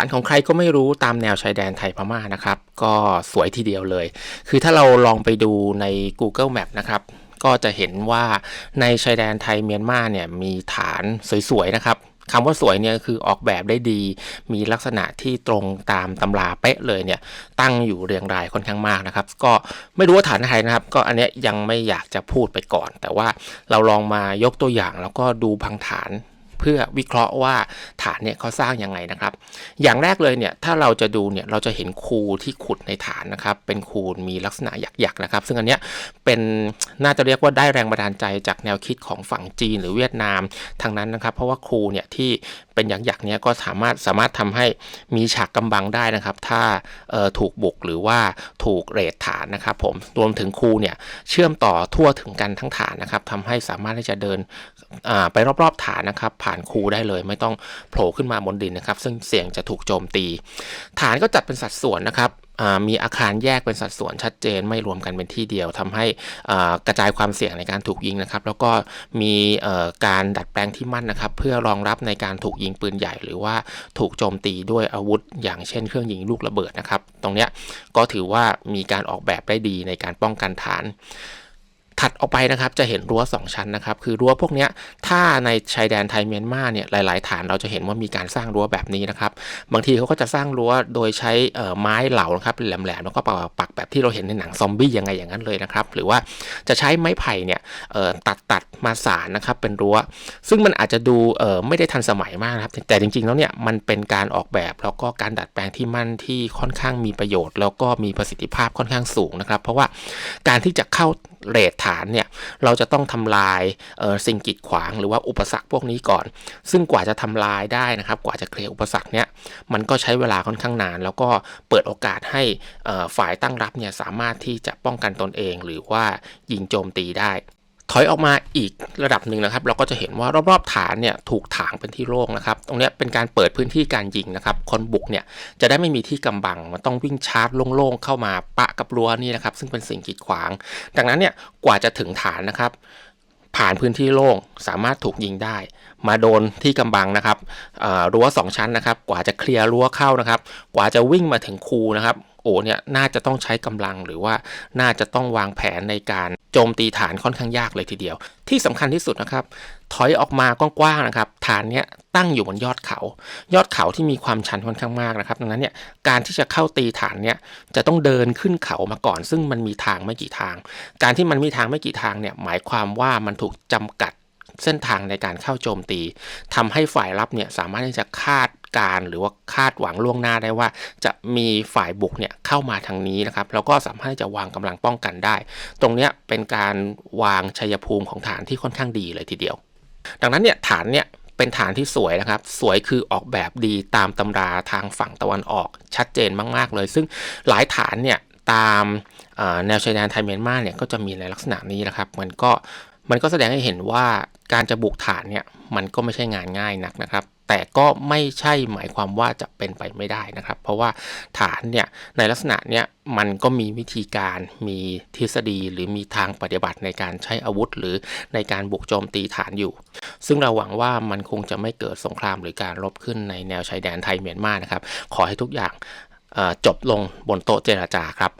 านของใครก็ไม่รู้ตามแนวชายแดนไทยพม่านะครับ ก็สวยทีเดียวเลย คือถ้าเราลองไปดูใน Google Map นะครับก็จะเห็นว่าในชายแดนไทยเมียนมาเนี่ยมีฐานสวยๆนะครับคำว่าสวยเนี่ยคือออกแบบได้ดี มีลักษณะที่ตรงตามตำราเป๊ะเลยเนี่ย ตั้งอยู่เรียงรายค่อนข้างมากนะครับ ก็ไม่รู้ว่าฐานไทยนะครับ ก็อันเนี้ยยังไม่อยากจะพูดไปก่อน แต่ว่าเราลองมายกตัวอย่างแล้วก็ดูพังฐาน เพื่อวิเคราะห์ว่าฐานเนี่ยเขาสร้างยังไงนะครับ อย่างแรกเลยเนี่ยถ้าเราจะดูเนี่ยเราจะเห็นคูที่ขุดในฐานนะครับ เป็นคูมีลักษณะหยักๆนะครับ ซึ่งอันเนี้ยเป็นน่าจะเรียกว่าได้แรงบันดาลใจจากแนวคิดของฝั่งจีนหรือเวียดนามทางนั้นนะครับ เพราะว่าคูเนี่ยที่เป็นหยักๆเนี่ยก็สามารถสามารถทำให้มีฉากกำบังได้นะครับ ถ้าเอ่อถูกบุกหรือว่าถูกเรทฐานนะครับ ผมรวมถึงคูเนี่ยเชื่อมต่อทั่วถึงกันทั้งฐานนะครับทำให้สามารถที่จะเดินอ่าไปรอบๆฐานนะครับผ่านคูได้เลย ไม่ต้องโผล่ขึ้นมาบนดินนะครับ ซึ่งเสี่ยงจะถูกโจมตี ฐานก็จัดเป็นสัดส่วนนะครับมีอาคารแยกเป็นสัดส่วนชัดเจนไม่รวมกันเป็นที่เดียวทำให้กระจายความเสี่ยงในการถูกยิงนะครับ แล้วก็มีการดัดแปลงที่มั่นนะครับ เพื่อรองรับในการถูกยิงปืนใหญ่ หรือว่าถูกโจมตีด้วยอาวุธ อย่างเช่นเครื่องยิงลูกระเบิดนะครับ ตรงเนี้ยก็ถือว่ามีการออกแบบได้ดีในการป้องกันฐาน ถัดออกไปนะครับจะเห็นรั้ว 2 ชั้นนะครับคือรั้วพวกนี้ถ้าในชายแดนไทยเมียนมาเนี่ยหลาย ๆ ฐานเราจะเห็นว่ามีการสร้างรั้วแบบนี้นะครับบางทีเขาก็จะสร้างรั้วโดยใช้ไม้เหลานะครับแหลมๆแล้วก็ปักแบบที่เราเห็นในหนังซอมบี้ยังไงอย่างนั้นเลยนะครับหรือว่าจะใช้ไม้ไผ่เนี่ยตัดตัดมาสานนะครับเป็นรั้ว ซึ่งมันอาจจะดูไม่ได้ทันสมัยมากนะครับแต่จริง ๆ แล้วเนี่ยมันเป็นการออกแบบแล้วก็การดัดแปลงที่มั่นที่ค่อนข้างมีประโยชน์ แล้วก็มีประสิทธิภาพค่อนข้างสูงนะครับ เพราะว่าการที่จะเข้าเรทฐานเนี่ยเราจะต้องทำลายสิ่งกีดขวางหรือว่าอุปสรรคพวกนี้ก่อน ซึ่งกว่าจะทำลายได้นะครับ กว่าจะเคลียร์อุปสรรคเนี่ยมันก็ใช้เวลาค่อนข้างนาน แล้วก็เปิดโอกาสให้ฝ่ายตั้งรับเนี่ยสามารถที่จะป้องกันตนเอง หรือว่ายิงโจมตีได้ ถอยออกมาอีกระดับหนึ่งนะครับ เราก็จะเห็นว่ารอบๆฐานเนี่ยถูกถางเป็นที่โล่งนะครับ ตรงนี้เป็นการเปิดพื้นที่การยิงนะครับ คนบุกเนี่ยจะได้ไม่มีที่กำบัง มันต้องวิ่งชาร์จโล่งๆเข้ามาปะกับรั้วนี่นะครับ ซึ่งเป็นสิ่งกีดขวาง ดังนั้นเนี่ยกว่าจะถึงฐานนะครับผ่านพื้นที่โล่งสามารถถูกยิงได้ มาโดนที่กำบังนะครับรั้วสองชั้นนะครับ กว่าจะเคลียร์รั้วเข้านะครับ กว่าจะวิ่งมาถึงคูนะครับ โอ้เนี่ยน่าจะต้องใช้กำลังหรือว่าน่าจะต้องวางแผนในการโจมตีฐานค่อนข้างยากเลยทีเดียว ที่สำคัญที่สุดนะครับ ถอยออกมากว้างๆนะครับ ฐานเนี้ยตั้งอยู่บนยอดเขา ยอดเขาที่มีความชันค่อนข้างมากนะครับ ดังนั้นเนี่ยการที่จะเข้าตีฐานเนี่ยจะต้องเดินขึ้นเขามาก่อน ซึ่งมันมีทางไม่กี่ทาง การที่มันมีทางไม่กี่ทางเนี่ยหมายความว่ามันถูกจำกัดเส้นทางในการเข้าโจมตีทำให้ฝ่ายรับเนี่ยสามารถที่จะคาด การหรือว่าคาดหวังล่วงหน้าได้ว่า จะมีฝ่ายบุกเนี่ยเข้ามาทางนี้นะครับแล้วก็สามารถที่จะวางกำลังป้องกันได้ ตรงนี้เป็นการวางชัยภูมิของฐานที่ค่อนข้างดีเลยทีเดียว ดังนั้นเนี่ยฐานเนี่ยเป็นฐานที่สวยนะครับ สวยคือออกแบบดีตามตำราทางฝั่งตะวันออกชัดเจนมาก ๆ เลย ซึ่งหลายฐานเนี่ยตามแนวชายแดนไทยเมียนมาเนี่ยก็จะมีในลักษณะนี้นะครับ มันก็มันก็แสดงให้เห็นว่าการจะบุกฐานเนี่ยมันก็ไม่ใช่งานง่ายนักนะครับ แต่ก็ไม่ใช่หมายความว่าจะเป็นไปไม่ได้นะครับ เพราะว่าฐานเนี่ยในลักษณะเนี้ยมันก็มีวิธีการมีทฤษฎีหรือมีทางปฏิบัติในการใช้อาวุธ หรือในการบุกโจมตีฐานอยู่ ซึ่งเราหวังว่ามันคงจะไม่เกิดสงครามหรือการรบขึ้นในแนวชายแดนไทยเมียนมานะครับ ขอให้ทุกอย่างจบลงบนโต๊ะเจราจาครับ